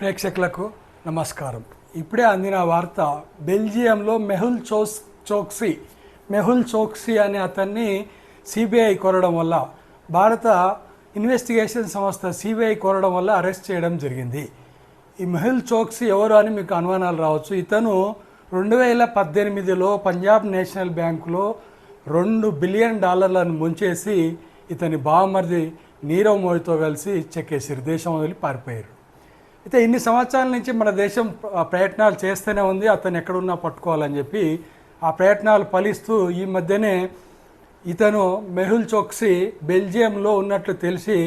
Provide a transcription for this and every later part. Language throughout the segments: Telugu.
ప్రేక్షకులకు నమస్కారం. ఇప్పుడే అందిన వార్త బెల్జియంలో మెహుల్ చోస్ చోక్సీ మెహుల్ చోక్సీ అనే అతన్ని సిబిఐ కోరడం వల్ల భారత ఇన్వెస్టిగేషన్ సంస్థ సిబిఐ కోరడం వల్ల అరెస్ట్ చేయడం జరిగింది. ఈ మెహుల్ చోక్సీ ఎవరు అని మీకు అనుమానాలు రావచ్చు. ఇతను రెండు వేల పద్దెనిమిదిలో పంజాబ్ నేషనల్ బ్యాంకులో రెండు బిలియన్ డాలర్లను ముంచేసి ఇతని బావమరిది నీరవ్ మోడీతో కలిసి చెక్కేసారు దేశం వదిలి పారిపోయారు. అయితే ఇన్ని సంవత్సరాల నుంచి మన దేశం ప్రయత్నాలు చేస్తూనే ఉంది అతను ఎక్కడున్నా పట్టుకోవాలని చెప్పి ఆ ప్రయత్నాలు ఫలిస్తూ ఈ మధ్యనే ఇతను మెహుల్ చోక్సీ బెల్జియంలో ఉన్నట్లు తెలిసి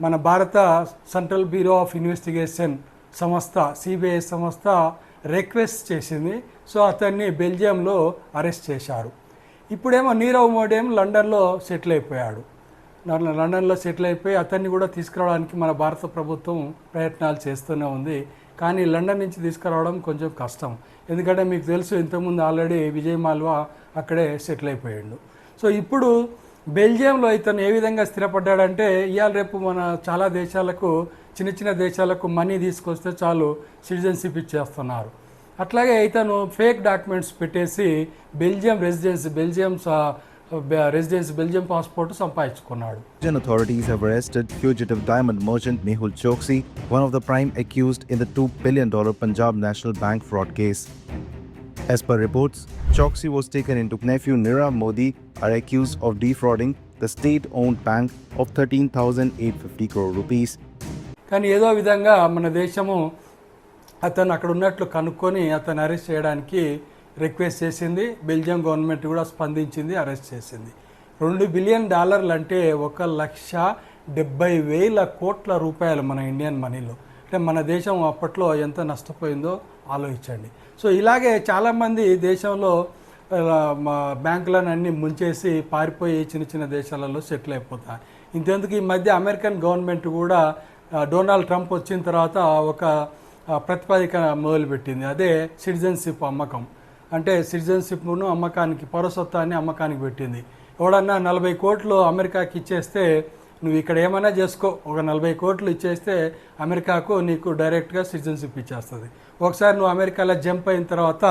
మన Bharat central bureau of investigation సంస్థ సిబిఐ సంస్థ రిక్వెస్ట్ చేసింది. సో అతన్ని బెల్జియంలో అరెస్ట్ చేశారు. ఇప్పుడేమో నీరవ్ మోడీ ఏమో లండన్లో సెటిల్ అయిపోయాడు. లండన్లో సెటిల్ అయిపోయి అతన్ని కూడా తీసుకురావడానికి మన భారత ప్రభుత్వం ప్రయత్నాలు చేస్తూనే ఉంది. కానీ లండన్ నుంచి తీసుకురావడం కొంచెం కష్టం. ఎందుకంటే మీకు తెలుసు ఇంతకుముందు ఆల్రెడీ విజయ్ మాల్వా అక్కడే సెటిల్ అయిపోయాడు. సో ఇప్పుడు బెల్జియంలో ఇతను ఏ విధంగా స్థిరపడ్డాడంటే ఇవాళ రేపు మన చాలా దేశాలకు చిన్న చిన్న దేశాలకు మనీ తీసుకొస్తే చాలు సిటిజన్షిప్ ఇచ్చేస్తున్నారు. అట్లాగే ఇతను ఫేక్ డాక్యుమెంట్స్ పెట్టేసి Belgium residence Belgium residence Belgium passport సంపాదించుకున్నాడు Belgian authorities have arrested fugitive diamond merchant Mehul Choksi, one of the prime accused in the $2 billion Punjab National Bank fraud case. As per reports, Choksi was taken into nephew Nirav Modi are accused of defrauding the state-owned bank of 13,850 crore rupees. కానీ ఏదో విధంగా మన దేశము అతను అక్కడ ఉన్నట్లు కనుక్కొని అతను అరెస్ట్ చేయడానికి రిక్వెస్ట్ చేసింది బెల్జియం గవర్నమెంట్ కూడా స్పందించింది అరెస్ట్ చేసింది. రెండు బిలియన్ డాలర్లు అంటే ఒక లక్ష డెబ్బై వేల కోట్ల రూపాయలు మన ఇండియన్ మనీలో. అంటే మన దేశం అప్పట్లో ఎంత నష్టపోయిందో ఆలోచించండి. సో ఇలాగే చాలామంది దేశంలో బ్యాంకులను అన్ని ముంచేసి పారిపోయి చిన్న చిన్న దేశాలలో సెటిల్ అయిపోతారు. ఇంతెందుకు ఈ మధ్య అమెరికన్ గవర్నమెంట్ కూడా డొనాల్డ్ ట్రంప్ వచ్చిన తర్వాత ఒక ప్రతిపాదిక మొదలుపెట్టింది. అదే సిటిజన్షిప్ అమ్మకం. అంటే సిటిజన్షిప్ను అమ్మకానికి పౌరసత్వాన్ని అమ్మకానికి పెట్టింది. ఎవడన్నా నలభై కోట్లు అమెరికాకి ఇచ్చేస్తే నువ్వు ఇక్కడ ఏమైనా చేసుకో. ఒక నలభై కోట్లు ఇచ్చేస్తే అమెరికాకు నీకు డైరెక్ట్గా సిటిజన్షిప్ ఇచ్చేస్తుంది. ఒకసారి నువ్వు అమెరికాలో జంప్ అయిన తర్వాత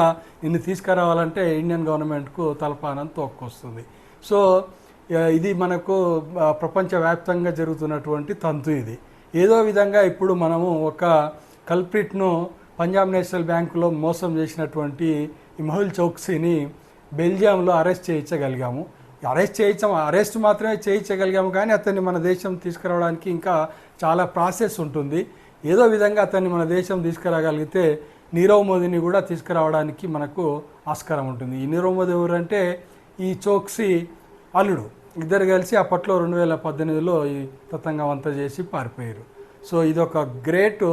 నిన్ను తీసుకురావాలంటే ఇండియన్ గవర్నమెంట్కు తలపానం తోక్కొస్తుంది. సో ఇది మనకు ప్రపంచవ్యాప్తంగా జరుగుతున్నటువంటి తంతు ఇది. ఏదో విధంగా ఇప్పుడు మనము ఒక కల్ప్రిట్ను పంజాబ్ నేషనల్ బ్యాంకులో మోసం చేసినటువంటి ఇమహుల్ చౌక్సీని బెల్జియంలో అరెస్ట్ చేయించగలిగాము. అరెస్ట్ చేయించాం అరెస్ట్ మాత్రమే చేయించగలిగాము కానీ అతన్ని మన దేశం తీసుకురావడానికి ఇంకా చాలా ప్రాసెస్ ఉంటుంది. ఏదో విధంగా అతన్ని మన దేశం తీసుకురాగలిగితే నీరవ్ మోదీని కూడా తీసుకురావడానికి మనకు ఆస్కారం ఉంటుంది. ఈ నీరవ్ మోదీ ఎవరంటే ఈ చోక్సీ అల్లుడు. ఇద్దరు కలిసి అప్పట్లో రెండు వేల పద్దెనిమిదిలో ఈ తతంగం అంతా చేసి పారిపోయారు. సో ఇది ఒక గ్రేట్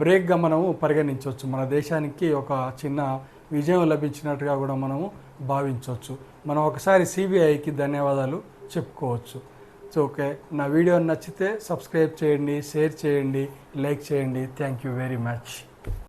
బ్రేక్గా మనము పరిగణించవచ్చు. మన దేశానికి ఒక చిన్న విజయం లభించినట్టుగా కూడా మనము భావించవచ్చు. మనం ఒకసారి సిబిఐకి ధన్యవాదాలు చెప్పుకోవచ్చు. సో ఓకే నా వీడియో నచ్చితే సబ్స్క్రైబ్ చేయండి షేర్ చేయండి లైక్ చేయండి. Thank you very much